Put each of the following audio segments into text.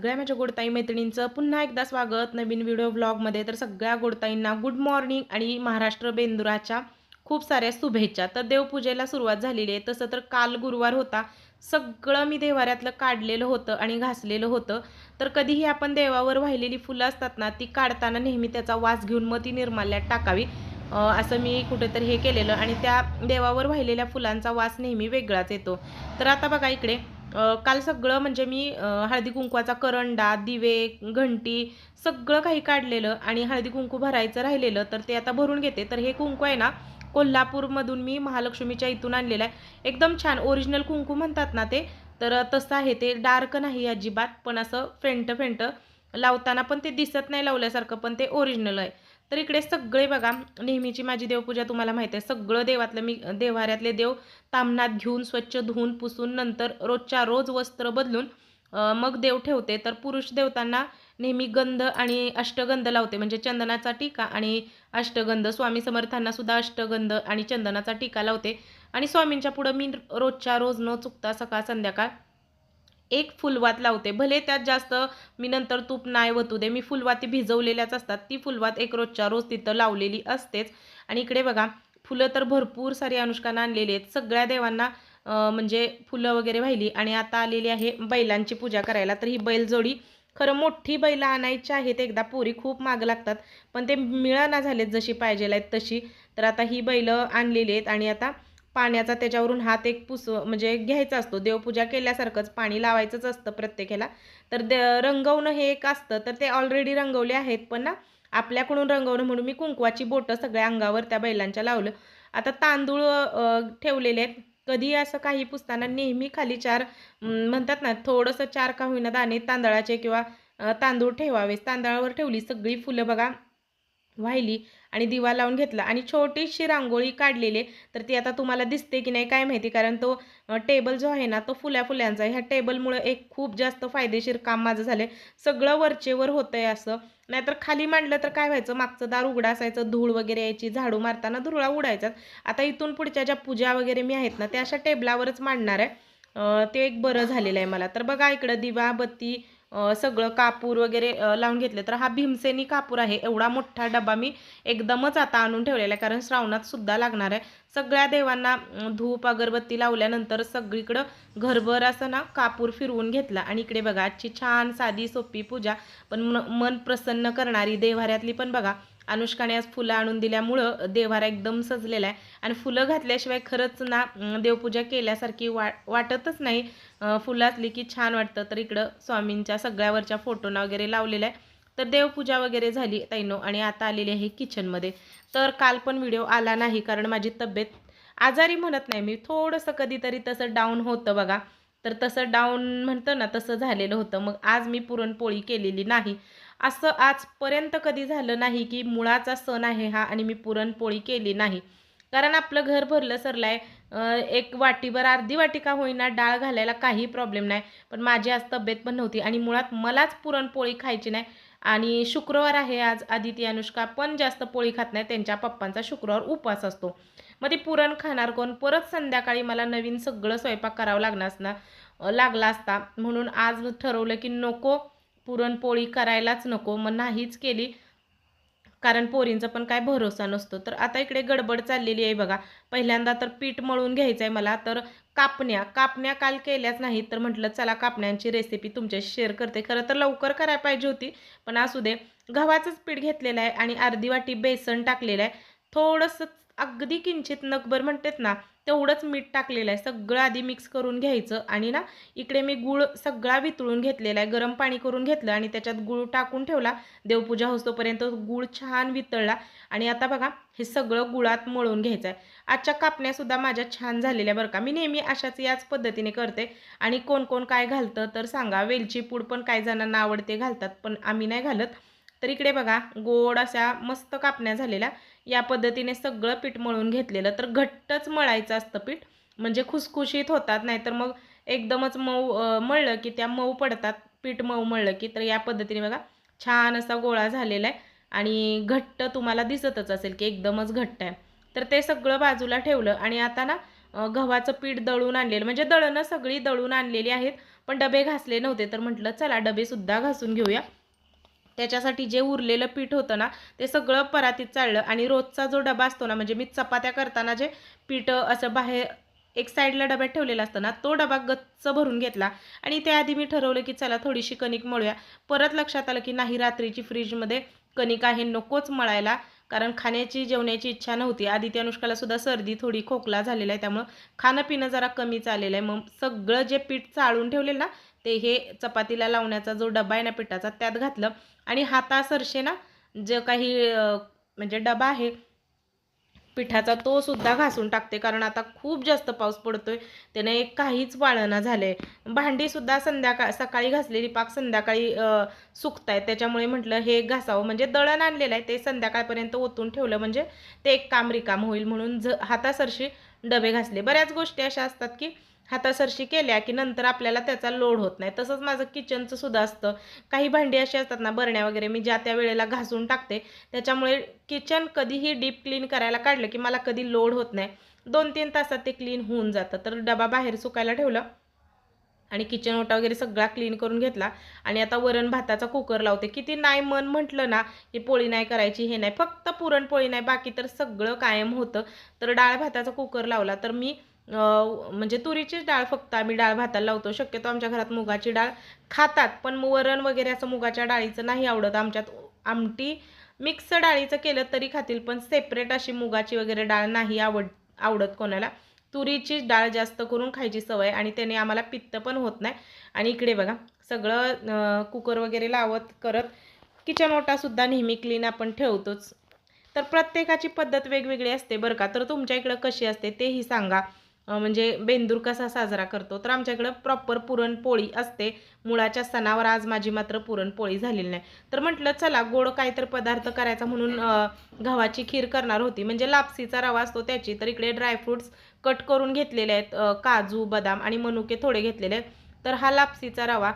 सगळ्या माझ्या गोडताई मैत्रिणींचं पुन्हा एकदा स्वागत नवीन व्हिडिओ व्लॉगमध्ये तर सगळ्या गोडताईंना गुड मॉर्निंग आणि महाराष्ट्र बेंदुराच्या खूप साऱ्या शुभेच्छा. तर देवपूजेला सुरुवात झालेली आहे. तसं तर काल गुरुवार होता. सगळं मी देवाऱ्यातलं काढलेलं होतं आणि घासलेलं होतं. तर कधीही आपण देवावर वाहिलेली फुलं असतात ना ती काढताना नेहमी त्याचा वास घेऊन मग ती निर्माल्यात टाकावी. असं मी कुठेतरी हे केलेलं आणि त्या देवावर वाहिलेल्या फुलांचा वास नेहमी वेगळाच येतो. तर आता बघा इकडे. काल सगळं म्हणजे मी हळदी कुंकवाचा करंडा दिवे घंटी सगळं काही काढलेलं आणि हळदी कुंकू भरायचं राहिलेलं तर ते आता भरून घेते. तर हे कुंकू आहे ना कोल्हापूरमधून मी महालक्ष्मीच्या इथून आणलेलं आहे. एकदम छान ओरिजिनल कुंकू म्हणतात ना ते. तर तसं आहे ते डार्क नाही अजिबात पण असं फेंट फेंट लावताना पण ते दिसत नाही लावल्यासारखं पण ते ओरिजिनल आहे. तर इकडे सगळे बघा नेहमीची माझी देवपूजा तुम्हाला माहिती आहे. सगळं देवातलं मी देवाऱ्यातले देव तामणात घेऊन स्वच्छ धुवून पुसून नंतर रोजच्या रोज वस्त्र बदलून मग देव ठेवते. तर पुरुष देवतांना नेहमी गंध आणि अष्टगंध लावते. म्हणजे चंदनाचा टीका आणि अष्टगंध. स्वामी समर्थांना सुद्धा अष्टगंध आणि चंदनाचा टीका लावते. आणि स्वामींच्या पुढं मी रोजच्या रोज न चुकता सकाळ संध्याकाळ एक फुलवात लावते. भले त्यात जास्त मी नंतर तूप नाही वतू दे मी फुलवाती भिजवलेल्याच असतात. ती फुलवात एक रोजच्या रोज तिथं लावलेली असतेच. आणि इकडे बघा फुलं तर भरपूर सारी अनुष्कानं आणलेली आहेत. सगळ्या देवांना म्हणजे फुलं वगैरे वाहिली. आणि आता आलेली आहे बैलांची पूजा करायला. तर ही बैलजोडी खरं मोठी बैलं आणायची आहेत. एकदा पोरी खूप माग लागतात. पण ते मिळाना झालेत जशी पाहिजे आहेत तशी. तर आता ही बैलं आणलेली आहेत. आणि आता पाण्याचा त्याच्यावरून हात एक पुस म्हणजे घ्यायचा असतो. देवपूजा केल्यासारखंच पाणी लावायचंच असतं प्रत्येकाला. तर द रंगवणं हे एक असतं. तर ते ऑलरेडी रंगवले आहेत पण ना आपल्याकडून रंगवणं म्हणून मी कुंकवाची बोटं सगळ्या अंगावर त्या बैलांच्या लावलं. आता तांदूळ ठेवलेले आहेत. कधी असं काही पुसताना नेहमी खाली चार म्हणतात ना थोडंसं चार का होईना दाणे तांदळाचे किंवा तांदूळ ठेवावेच तांदळावर ठेवली सगळी फुलं बघा वाहिली. आणि दिवा लावून घेतला आणि छोटीशी रांगोळी काढलेली तर ती आता तुम्हाला दिसते की नाही काय माहिती कारण तो टेबल जो आहे ना तो फुल्या फुल्यांचा आहे. ह्या टेबलमुळे एक खूप जास्त फायदेशीर काम माझं झालं सगळं वरचेवर होतं आहे असं. नाहीतर खाली मांडलं तर काय व्हायचं? मागचं दार उघडं असायचं धूळ वगैरे यायची झाडू मारताना धुळा उडायचा आता इथून पुढच्या ज्या पूजा वगैरे मी आहेत ना त्या अशा टेबलावरच मांडणार आहे. ते एक बरं झालेलं आहे मला. तर बघा इकडं दिवा बत्ती सगळं कापूर वगैरे लावून घेतले. तर हा भीमसेनी कापूर आहे. एवढा मोठा डबा मी एकदमच आता आणून ठेवलेला आहे. कारण श्रावणात सुद्धा लागणार आहे. सगळ्या देवांना धूप अगरबत्ती लावल्यानंतर सगळीकडं घरभर असं ना कापूर फिरवून घेतला. आणि इकडे बघा आजची छान साधी सोपी पूजा. पण मन मन प्रसन्न करणारी देवाऱ्यातली पण बघा अनुष्काने आज फुलं आणून दिल्यामुळं देवारा एकदम सजलेला आहे. आणि फुलं घातल्याशिवाय खरंच ना देवपूजा केल्यासारखी वा वाटतच नाही. फुलं असली की छान वाटतं. तर इकडं स्वामींच्या सगळ्यावरच्या फोटोना वगैरे लावलेल्या आहे. तर देवपूजा वगैरे झाली ताईनो आणि आता आलेली आहे किचनमध्ये. तर काल पण व्हिडिओ आला नाही कारण माझी तब्येत आजारी म्हणत नाही मी. थोडंसं कधीतरी तसं डाऊन होतं बघा. तर तसं डाऊन म्हणतं ना तसं झालेलं होतं. मग आज मी पुरणपोळी केलेली नाही. असं आजपर्यंत कधी झालं नाही की मुळाचा सण आहे हा आणि मी पुरणपोळी केली नाही. कारण आपलं घर भरलं सरलं आहे एक वाटीभर अर्धी वाटी का होईना डाळ घालायला काही प्रॉब्लेम नाही. पण माझी आज तब्येत पण नव्हती आणि मुळात मलाच पुरणपोळी खायची नाही. आणि शुक्रवार आहे आज आदिती अनुष्का पण जास्त पोळी खात नाही. त्यांच्या पप्पांचा शुक्रवार उपवास असतो. मग ते पुरण खाणार कोण? परत संध्याकाळी मला नवीन सगळं स्वयंपाक करावं लागणार असणार लागला असता. म्हणून आज ठरवलं की नको पुरणपोळी करायलाच नको मग नाहीच केली. कारण पोरींचा पण काय भरोसा नसतो. तर आता इकडे गडबड चाललेली आहे बघा. पहिल्यांदा तर पीठ मळून घ्यायचं आहे मला तर कापण्या कापण्या काल केल्याच नाहीत. तर म्हटलं चला कापण्यांची रेसिपी तुमच्याशी शेअर करते. खरं तर लवकर करायला पाहिजे होती पण असू दे. गव्हाचंच पीठ घेतलेलं आहे आणि अर्धी वाटी बेसन टाकलेलं आहे. थोडंसं अगदी किंचित नकभर म्हणतात ना तेवढंच मीठ टाकलेलं आहे. सगळं आधी मिक्स करून घ्यायचं आणि ना इकडे मी गूळ सगळा वितळून घेतलेला आहे. गरम पाणी करून घेतलं आणि त्याच्यात गूळ टाकून ठेवला. देवपूजा होतोपर्यंत गूळ छान वितळला. आणि आता बघा हे सगळं गुळात मळून घ्यायचं आहे. आजच्या कापण्यासुद्धा माझ्या छान झालेल्या बरं का. मी नेहमी अशाच याच पद्धतीने करते. आणि कोण कोण काय घालतं तर सांगा. वेलची पूड पण काही जणांना आवडते घालतात पण आम्ही नाही घालत. तर इकडे बघा गोड अशा मस्त कापण्या झालेल्या. या पद्धतीने सगळं पीठ मळून घेतलेलं. तर घट्टच मळायचं असतं पीठ. म्हणजे खुसखुशीत होतात नाहीतर मग एकदमच मऊ मळलं की त्या मऊ पडतात. पीठ मऊ मळलं की तर या पद्धतीने बघा छान असा गोळा झालेला आहे. आणि घट्ट तुम्हाला दिसतच असेल की एकदमच घट्ट आहे. तर ते सगळं बाजूला ठेवलं आणि आता ना गव्हाचं पीठ दळून आणलेलं. म्हणजे दळणं सगळी दळून आणलेली आहेत पण डबे घासले नव्हते. तर म्हटलं चला डबेसुद्धा घासून घेऊया. त्याच्यासाठी जे उरलेलं पीठ होतं ना ते सगळं परातीत चाललं. आणि रोजचा जो डबा असतो ना म्हणजे मी चपात्या करताना जे पीठ असं बाहेर एक साईडला डब्यात ठेवलेला असतं ना तो डबा गच्च भरून घेतला. आणि त्याआधी मी ठरवलं की चला थोडीशी कणिक मळूया. परत लक्षात आलं की नाही रात्रीची फ्रीजमध्ये कणिक आहे नकोच मळायला. कारण खाण्याची जेवण्याची इच्छा नव्हती. आदित्य त्या अनुष्काला सुद्धा सर्दी थोडी खोकला झालेला आहे त्यामुळं खाणं पिणं जरा कमी चाललेलं आहे. मग सगळं जे पीठ चाळून ठेवलेलं ना ते हे चपातीला लावण्याचा जो डबा आहे ना पिठाचा त्यात घातलं. आणि हातासरशे ना जे काही म्हणजे डबा आहे पिठाचा तो सुद्धा घासून टाकते. कारण आता खूप जास्त पाऊस पडतोय. त्याने काहीच वाळणं झालंय. भांडीसुद्धा संध्याकाळ सकाळी घासलेली पाक संध्याकाळी सुकत आहेत त्याच्यामुळे म्हटलं हे घासावं. म्हणजे दळण आणलेलं आहे. ते संध्याकाळपर्यंत ओतून ठेवलं. म्हणजे ते एक काम रिकाम होईल म्हणून ज हातासरशी डबे घासले. बऱ्याच गोष्टी अशा असतात की हातासरशी केल्या की नंतर आपल्याला त्याचा लोड होत नाही. तसंच माझं किचनचं सुद्धा असतं. काही भांडी अशी असतात ना बरण्या वगैरे मी ज्या त्या वेळेला घासून टाकते त्याच्यामुळे किचन कधीही डीप क्लीन करायला काढलं की मला कधी लोड होत नाही. दोन तीन तासात ते क्लीन होऊन जातं. तर डबा बाहेर सुकायला ठेवलं आणि किचन ओटा वगैरे सगळा क्लीन करून घेतला आणि आता वरण भाताचा कुकर लावते. किती नाही मन म्हटलं ना की पोळी नाही करायची हे नाही. फक्त पुरणपोळी नाही बाकी तर सगळं कायम होतं. तर डाळ भाताचा कुकर लावला. तर मी म्हणजे तुरीचीच डाळ फक्त आम्ही डाळ भाताला लावतो. शक्यतो आमच्या घरात मुगाची डाळ खातात पण वरण वगैरे असं मुगाच्या डाळीचं नाही आवडत. आमच्यात आमटी मिक्स डाळीचं केलं तरी खातील पण सेपरेट अशी मुगाची वगैरे डाळ नाही आवड आवडत कोणाला. तुरीची डाळ जास्त करून खायची सवय आणि त्याने आम्हाला पित्त पण होत नाही. आणि इकडे बघा सगळं कुकर वगैरे लावत करत किचन ओटासुद्धा नेहमी क्लीन आपण ठेवतोच. तर प्रत्येकाची पद्धत वेगवेगळी असते बरं का. तर तुमच्या इकडं कशी असते तेही सांगा. म्हणजे बेंदूर कसा साजरा करतो तर आमच्याकडं प्रॉपर पुरणपोळी असते. मुळाच्या सणावर आज माझी मात्र पुरणपोळी झालेली नाही. तर म्हटलं चला गोड काहीतरी पदार्थ करायचा म्हणून गव्हाची खीर करणार होती. म्हणजे लापसीचा रवा असतो त्याची तर इकडे ड्रायफ्रूट्स कट करून घेतलेले आहेत. काजू बदाम आणि मनुके थोडे घेतलेले आहेत. तर हा लापसीचा रवा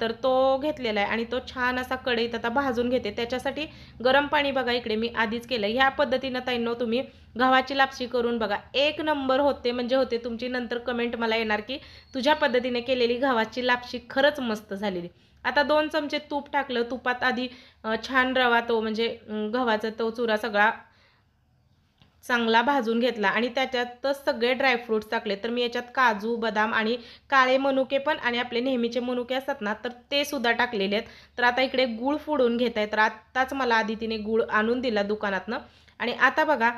तर तो घेतलेला आहे आणि तो छान असा कढईत आता भाजून घेते. त्याच्यासाठी गरम पाणी बघा इकडे मी आधीच केलं ह्या पद्धतीनं ताईंनो तुम्ही गव्हाची लापशी करून बघा. एक नंबर होते म्हणजे होते तुमची. नंतर कमेंट मला येणार की तुझ्या पद्धतीने केलेली गव्हाची लापशी खरंच मस्त झालेली. आता दोन चमचे तूप टाकलं. तुपात आधी छान रवा तो म्हणजे गव्हाचा तो चुरा सगळा चांगला भाजून घेतला. आणि त्याच्यातच सगळे ड्रायफ्रूट्स टाकले. तर मी याच्यात काजू बदाम आणि काळे मनुके पण आणि आपले नेहमीचे मनुके असतात ना तर ते सुद्धा टाकलेले आहेत. तर आता इकडे गूळ फोडून घेत आहे तर आत्ताच मला आदितीने गूळ आणून दिला दुकानातनं. आणि आता बघा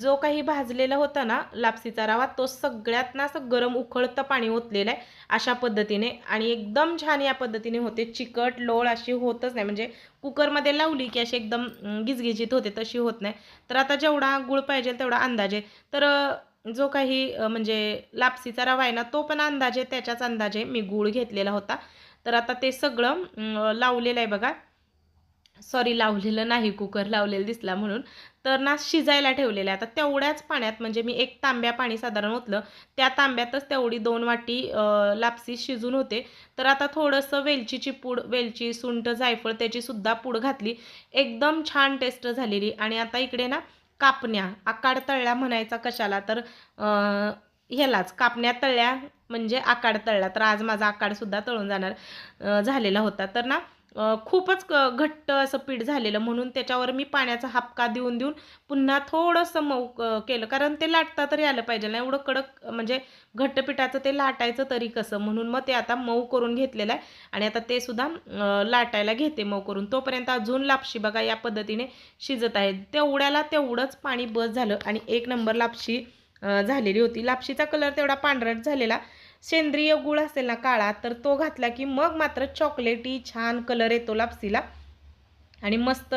जो काही भाजलेला होता ना लापसीचा रवा तो सगळ्यात ना असं गरम उखळतं पाणी ओतलेलं आहे अशा पद्धतीने. आणि एकदम छान या पद्धतीने होते. चिकट लोळ अशी होतच नाही. म्हणजे कुकरमध्ये लावली की अशी एकदम गिजगिजीत होते तशी होत नाही. तर आता जेवढा गुळ पाहिजे तेवढा अंदाजे. तर जो काही म्हणजे लापसीचा रवा आहे ना तो पण अंदाजे त्याच्याच अंदाजे मी गूळ घेतलेला होता. तर आता ते सगळं लावलेलं आहे बघा. सॉरी लावलेलं नाही कुकर लावलेलं दिसला म्हणून. तर ना शिजायला ठेवलेलं आहे आता तेवढ्याच पाण्यात म्हणजे मी एक तांब्या पाणी साधारण ओतलं त्या तांब्यातच तेवढी दोन वाटी लापसी शिजून होते. तर आता थोडंसं वेलचीची पूड वेलची सुंठ जायफळ त्याची सुद्धा पूड घातली. एकदम छान टेस्ट झालेली. आणि आता इकडे ना कापण्या आकाड तळल्या म्हणायचा कशाला तर ह्यालाच कापण्या तळल्या म्हणजे आकाड तळला तर आज माझा आकाडसुद्धा तळून जाणार झालेला होता. तर ना खूपच घट्ट असं पीठ झालेलं म्हणून त्याच्यावर मी पाण्याचा हापका देऊन देऊन पुन्हा थोडंसं मऊ केलं. कारण ते लाटता तरी आलं पाहिजे. ना एवढं कडक म्हणजे घट्ट पिठाचं ते लाटायचं तरी कसं? म्हणून मग ते आता मऊ करून घेतलेलं आहे. आणि आता ते सुद्धा लाटायला घेते मऊ करून. तोपर्यंत अजून लापशी बघा या पद्धतीने शिजत आहे. तेवढ्याला तेवढंच पाणी बस झालं आणि एक नंबर लापशी झालेली होती. लापशीचा कलर तेवढा पांढरट झालेला. सेंद्रिय गुळ असेल ना काळा तर तो घातला की मग मात्र चॉकलेटी छान कलर येतो लापसीला. आणि मस्त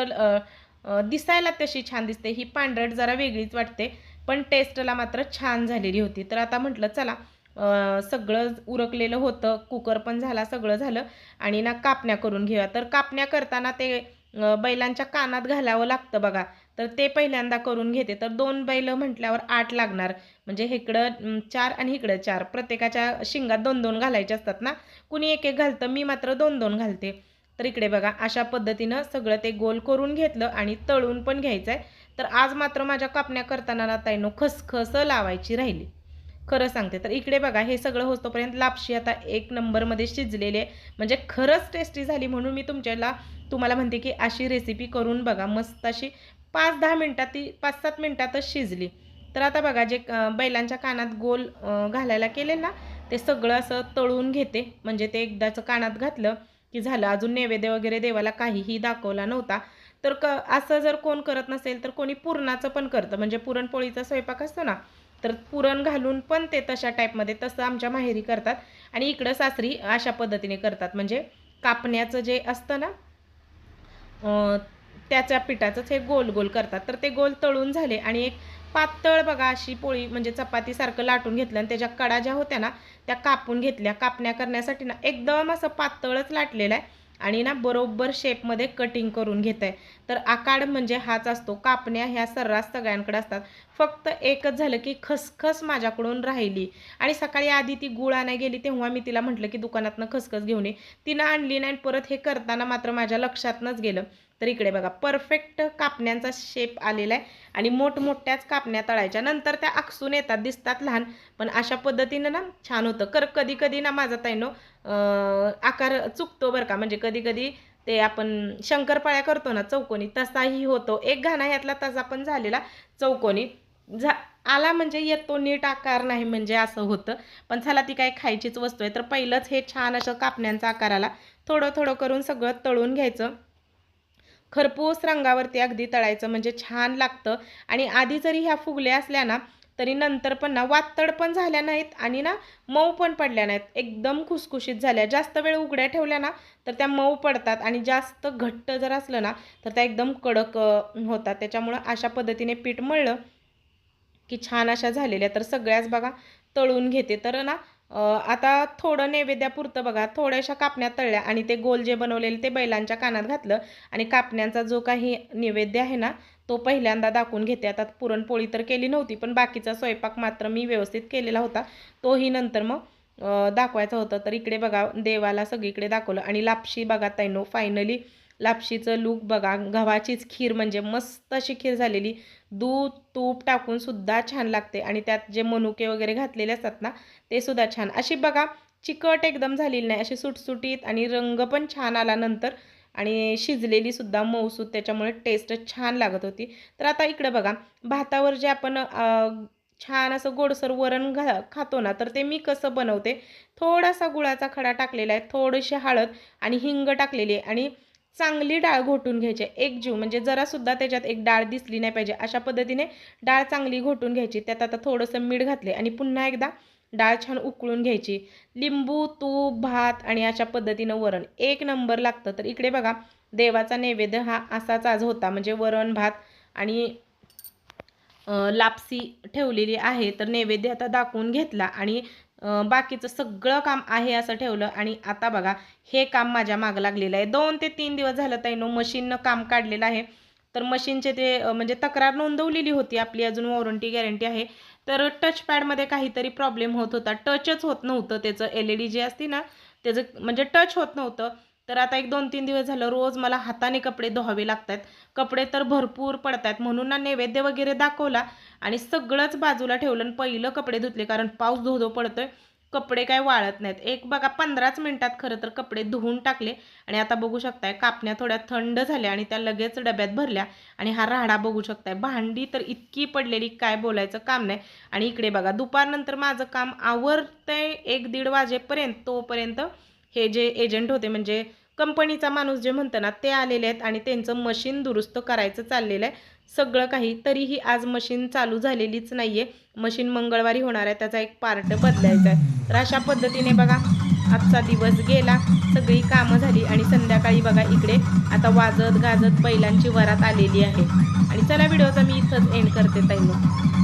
दिसायला तशी छान दिसते. ही पांढरट जरा वेगळीच वाटते पण टेस्टला मात्र छान झालेली होती. तर आता म्हटलं चला सगळं उरकलेलं होतं कुकर पण झाला सगळं झालं आणि ना कापण्या करून घेऊया. तर कापण्या करताना ते बैलांच्या कानात घालावं लागतं बघा. तर ते पहिल्यांदा करून घेते. तर दोन बैल म्हटल्यावर आठ लागणार. म्हणजे इकडं चार आणि इकडं चार. प्रत्येकाच्या शिंगात दोन दोन घालायचे असतात ना? कुणी एक एक घालतं मी मात्र दोन दोन घालते. तर इकडे बघा अशा पद्धतीनं सगळं ते गोल करून घेतलं आणि तळून पण घ्यायचं आहे तर आज मात्र माझ्या कापण्या करताना ताईनो खसखस लावायची राहिली. खरं सांगते. तर इकडे बघा हे सगळं होतोपर्यंत लापशी आता एक नंबरमध्ये शिजलेली आहे. म्हणजे खरंच टेस्टी झाली म्हणून मी तुमच्याला तुम्हाला म्हणते की अशी रेसिपी करून बघा मस्त अशी पाच दहा मिनटात ती पाच सात मिनटातच शिजली. तर आता बघा जे बैलांच्या कानात गोल घालायला केले ना ते सगळं असं तळून घेते. म्हणजे ते एकदाचं कानात घातलं की झालं. अजून नैवेद्य वगैरे देवाला काहीही दाखवला नव्हता. तर क असं जर कोण करत नसेल तर कोणी पुरणाचं पण करतं. म्हणजे पुरणपोळीचा स्वयंपाक असतो ना तर पुरण घालून पण ते तशा टाईपमध्ये तसं आमच्या माहेरी करतात. आणि इकडं सासरी अशा पद्धतीने करतात. म्हणजे कापण्याचं जे असतं ना त्याच्या पिठाचंच हे गोल गोल करतात. तर ते गोल तळून झाले आणि एक पातळ बघा अशी पोळी म्हणजे चपातीसारखं लाटून घेतलं आणि त्याच्या कडा ज्या होत्या ना त्या कापून घेतल्या. कापण्या करण्यासाठी ना एकदम असं पातळच लाटलेलं आहे आणि ना बरोबर शेपमध्ये कटिंग करून घेत आहे तर आकाड म्हणजे हाच असतो. कापण्या ह्या सर्रास सगळ्यांकडे असतात. फक्त एकच झालं की खसखस माझ्याकडून राहिली. आणि सकाळी आधी ती गुळ आणाय गेली तेव्हा मी तिला म्हटलं की दुकानातनं खसखस घेऊन ये. तिनं आणली नाही परत हे करताना मात्र माझ्या लक्षातनंच गेलं. तर इकडे बघा परफेक्ट कापण्यांचा शेप आलेला आहे आणि मोठमोठ्याच कापण्या तळायच्या. नंतर त्या आकसून येतात दिसतात लहान. पण अशा पद्धतीनं ना छान होतं. कर कधी कधी ना माझा ताईनो आकार चुकतो बरं का. म्हणजे कधी कधी ते आपण शंकरपाळ्या करतो ना चौकोनी तसाही होतो. एक घाणा ह्यातला तसा पण झालेला चौकोनी. झा आला म्हणजे येतो नीट आकार नाही म्हणजे असं होतं. पण चला ती काय खायचीच वस्तू आहे. तर पहिलंच हे छान असं कापण्यांचा आकार आला थोडं थोडं करून सगळं तळून घ्यायचं. खरपूस रंगावरती अगदी तळायचं म्हणजे छान लागतं. आणि आधी जरी ह्या फुगल्या असल्या ना तरी नंतर पण ना वातड पण झाल्या नाहीत आणि ना मऊ पण पडल्या नाहीत. एकदम खुसखुशीत झाल्या. जास्त वेळ उघड्या ठेवल्या ना तर त्या मऊ पडतात आणि जास्त घट्ट जर असलं ना तर त्या एकदम कडक होतात. त्याच्यामुळं अशा पद्धतीने पीठ मळलं की छान अशा झालेल्या. तर सगळ्याच बघा तळून घेते. तर ना आता थोडं नैवेद्यापुरतं बघा. थोड्याशा कापण्या तळल्या आणि ते गोल जे बनवलेले ते बैलांच्या कानात घातलं आणि कापण्यांचा जो काही नैवेद्य आहे ना तो पहिल्यांदा दाखवून घेते. आता पुरणपोळी तर केली नव्हती पण बाकीचा स्वयंपाक मात्र मी व्यवस्थित केलेला होता. तोही नंतर मग दाखवायचं दाखवायचा होता. तर इकडे बघा देवाला सगळीकडे दाखवलं आणि लापशी बघा ताईनो फायनली लापशीचं लूक बघा. गव्हाचीच खीर म्हणजे मस्त अशी खीर झालेली. दूध तूप टाकून सुद्धा छान लागते. आणि त्यात जे मनुके वगैरे घातलेले असतात ना ते सुद्धा छान. अशी बघा चिकट एकदम झालेली नाही. अशी सुटसुटीत आणि रंग पण छान आला नंतर आणि शिजलेली सुद्धा त्याच्यामुळे टेस्ट छान लागत होती. तर आता इकडं बघा भातावर जे आपण छान असं गोडसर वरण घा खातो ना तर ते मी कसं बनवते? थोडासा गुळाचा खडा टाकलेला आहे. थोडीशी हळद आणि हिंग टाकलेली आहे. आणि चांगली डाळ घोटून घ्यायची. एक जीव. म्हणजे जरासुद्धा त्याच्यात एक डाळ दिसली नाही पाहिजे. अशा पद्धतीने डाळ चांगली घोटून घ्यायची. त्यात आता थोडंसं मीठ घातले आणि पुन्हा एकदा डाळ छान उकळून घ्यायची. लिंबू तूप भात आणि अशा पद्धतीनं वरण. एक नंबर लागतं. तर इकडे बघा देवाचा नैवेद्य हा असाच आज होता. म्हणजे वरण भात आणि लापसी ठेवलेली आहे तर नैवेद्य आता दाखवून घेतला आणि बाकीचं सगळं काम आहे असं ठेवलं आणि आता बघा हे काम माझ्या मागं लागलेलं आहे. दोन ते तीन दिवस झालं ताईनो मशीननं काम काढलेलं आहे. तर मशीनचे ते म्हणजे तक्रार नोंदवलेली होती आपली अजून वॉरंटी गॅरंटी आहे. तर टचपॅडमध्ये काहीतरी प्रॉब्लेम होत होता. टचच होत नव्हतं त्याचं एल ई डी जी असते ना त्याचं म्हणजे टच होत नव्हतं. तर आता एक दोन तीन दिवस झालं रोज मला हाताने कपडे धुवावे लागतात. कपडे तर भरपूर पडतात. म्हणून ना नैवेद्य वगैरे दाखवला आणि सगळंच बाजूला ठेवलं आणि पहिलं कपडे धुतले कारण पाऊस धो धो पडतोय. कपडे काय वाळत नाहीत. एक बघा पंधराच मिनिटात खरं तर कपडे धुवून टाकले आणि आता बघू शकताय कापण्या थोड्या थंड झाल्या आणि त्या लगेच डब्यात भरल्या आणि हा राहडा बघू शकताय. भांडी तर इतकी पडलेली काय बोलायचं काम नाही. आणि इकडे बघा दुपारनंतर माझं काम आवरतंय एक दीड वाजेपर्यंत तोपर्यंत हे जे एजंट होते म्हणजे कंपनीचा माणूस जे म्हणतो ना ते आलेले आहेत आणि त्यांचं मशीन दुरुस्त करायचं चाललेलं आहे. सगळं काही तरीही आज मशीन चालू झालेलीच नाही आहे मशीन मंगळवारी होणार आहे त्याचा एक पार्ट बदलायचा आहे. तर अशा पद्धतीने बघा आजचा दिवस गेला सगळी कामं झाली आणि संध्याकाळी बघा इकडे आता वाजत गाजत बैलांची वरात आलेली आहे. आणि चला व्हिडिओचा मी इथंच एंड करते ताईनो